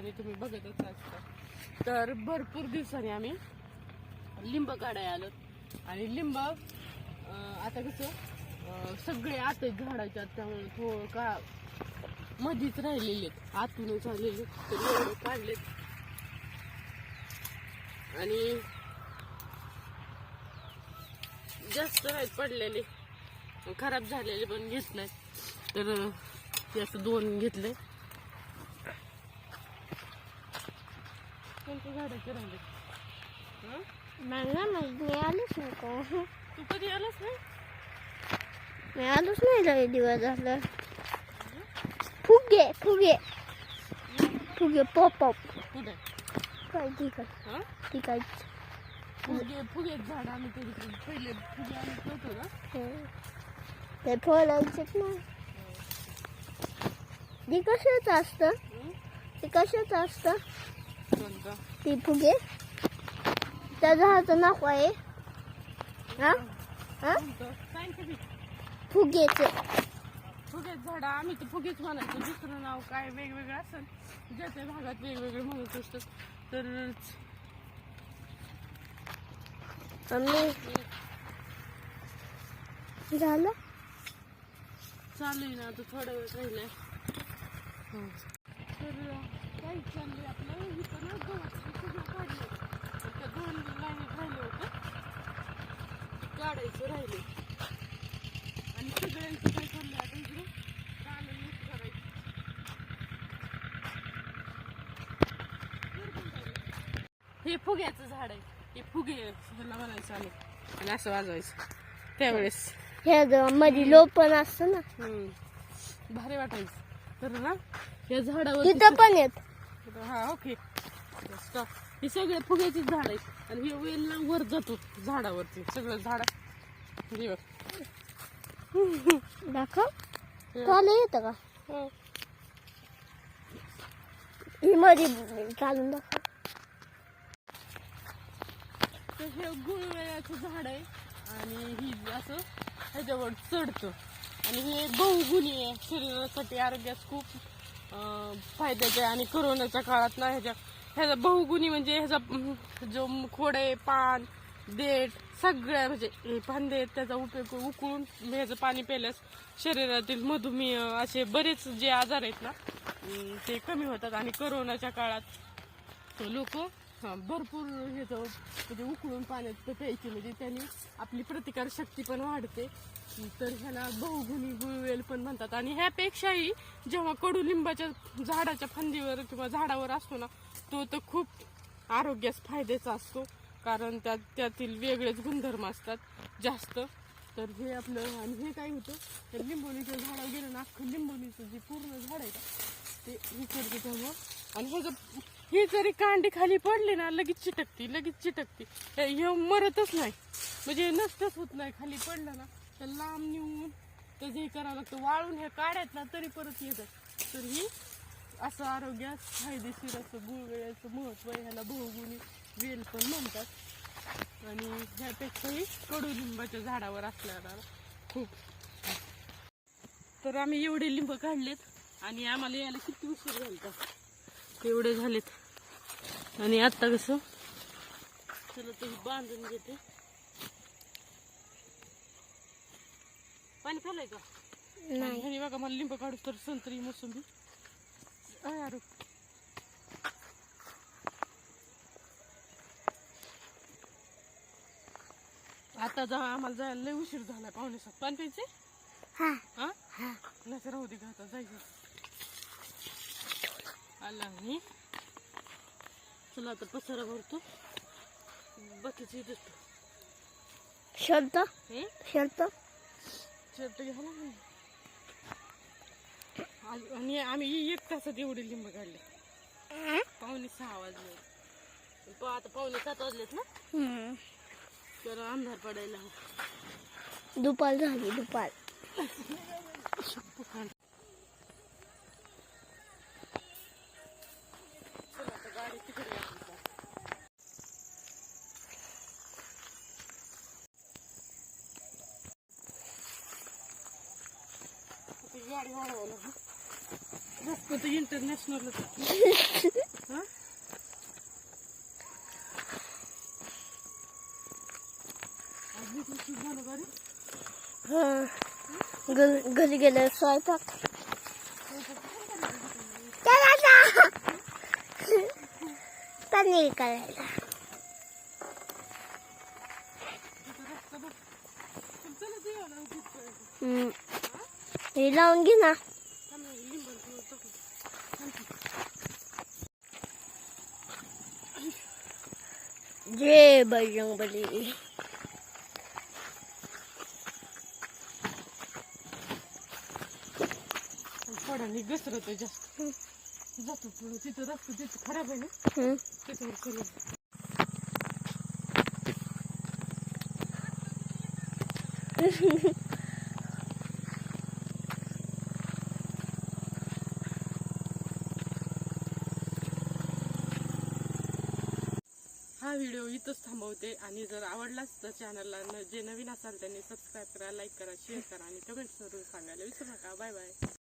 आणि तुम्ही बघतच असता. तर भरपूर दिवसांनी आम्ही लिंब काढायला आलो. आणि लिंब आता कसं सगळे आत आहेत झाडाच्या त्यामुळे थोडं का मधीच राहिलेले आहेत. आतूनच आलेले तर काढलेत. आणि जास्त नाहीत पडलेले. खराब झालेले पण घेत नाहीत. तर याचं असं दोन घेतले कोणत्या झाडाचे राहिले हं? मला माहीत मी आलोच नको तू कधी आलास नाही? मी आलोच नाही लय दिवस झालं. फुगे फुगे. फुगे पॉप अप कुठे काय ठीक आहे हं? ठीक आहे फुगे फुगेत झाड आम्ही कधी पहिले फुगे आम्ही ठेवतो ना. हं. ते ना. ते कशाचं असतं? हं? ते कशाचं असतं? ते फुगे. त्या झाडाचं नाव आहे. हा? हा? फुगेचे. फुगेच झाड आम्ही तर फुगेच म्हणायचो. दुसरं नाव काय वेगवेगळं असेल. ज्या त्या भागात वेगवेगळे म्हणत असतात. तर आम्ही झालं? चालू आहे ना आता थोडा वेळ राहिलाय. तर चाललंय आपलं? काढायचं राहिले आणि सगळ्यांचं काय चाललंय आता इकडे नीट करायचं हे फुग्याचं झाड आहे. हे फुगे ह्याला म्हणायचं आम्ही. आणि असं वाजवायचं. त्यावेळेस. ह्या जवळमध्ये लोपण असतं ना. हम्म. भारी वाटायचं. तर ना या झाडावर तिथं पण येत हा ओके. हे सगळे फुग्याची झाड आहेत. आणि हे वेल ना वर जातो झाडावरती. सगळं झाड. दाखव. येतं का? हो. ही मध्ये घालून दाखव. तर हे गुळवेळाचं झाड आहे. आणि ही असं ह्याच्यावर चढतं. आणि हे बहुगुणी आहे. शरीरासाठी आरोग्यास खूप फायद्याचं आहे. आणि करोनाच्या काळात ना ह्याच्या ह्याचा बहुगुणी म्हणजे ह्याचा जो खोडे पान देठ सगळ्या म्हणजे हे फांदे त्याचा उपयोग उकळून ह्याचं पाणी प्यायल्यास शरीरातील मधुमेह असे बरेच जे आजार आहेत ना ते कमी होतात. आणि करोनाच्या काळात लोक भरपूर ह्याचं म्हणजे उकळून पाण्यात प्यायची. म्हणजे त्यांनी आपली प्रतिकार शक्ती पण वाढते. तर ह्याला बहुगुणी गुळवेल पण म्हणतात. आणि ह्यापेक्षाही जेव्हा कडुलिंबाच्या झाडाच्या फांदीवर किंवा झाडावर असतो ना तो तर खूप आरोग्यास फायद्याचा असतो कारण त्यात त्यातील वेगळेच गुणधर्म असतात जास्त. तर हे आपलं आणि हे काय होतं तर लिंबोणीच्या झाडावर गेलं ना अख्खं लिंबोणीचं जे पूर्ण झाड आहे का ते हे करते तेव्हा आणि हे जर ही जरी कांडी खाली पडले ना लगेच चिटकती लगेच चिटकती. हे मरतच नाही. म्हणजे नष्टच होत नाही खाली पडलं ना तर लांब नेऊन तर हे करावं लागतं. वाळून हे काढायत ना तरी परत येतात तर ही असं आरोग्यास फायदेशीर असं गुळवेळाचं महत्त्व ह्याला बहुगुणी वेल पण म्हणतात. आणि ह्यापेक्षाही कडुलिंबाच्या झाडावर असल्याला खूप. तर आम्ही एवढे लिंब काढलेत आणि आम्हाला यायला किती उशीर झाला एवढे झालेत. आणि आता कसं? चला तर बांधून घेते. पाणी प्यालाय का? नाही. बघा मला लिंब काढू तर संत्री मोसंबी. अरे आता जा आम्हाला जायला लय उशीर झाला पाहुणे सात पाणी प्यायचे? हा. हा? हा. नाही तर राहू दे का आता जायचं. आला आणि चला आता पसारा भरतो. बाकीचे येतो शर्ट हं? शर्ट शर्ट घ्यायला. आणि आम्ही एक तासात एवढे लिंब काढले पावणे सहा वाजले प- आता पावणे सात वाजलेत ना हम्म. तर अंधार पडायला हवा. दुपार झाली दुपार चला आता गाडी तिकडे? आता गाडी वाढवायला दाखवतो इंटरनॅशनल होता घरी गेलं स्वयंपाक पनीर करायला हे लावून घे ना जय बजरंग बली फळांनी घसरत जास्त. जातो पुढं. तिथं रस्ता तिथं खराब आहे ना. त्याच्यावर चलू हा व्हिडिओ इथंच थांबवते. आणि जर आवडलाच तर चॅनलला जे नवीन असाल त्यांनी सबस्क्राईब करा लाईक करा शेअर करा आणि कमेंट करून सांगायला विसरू नका. Bye bye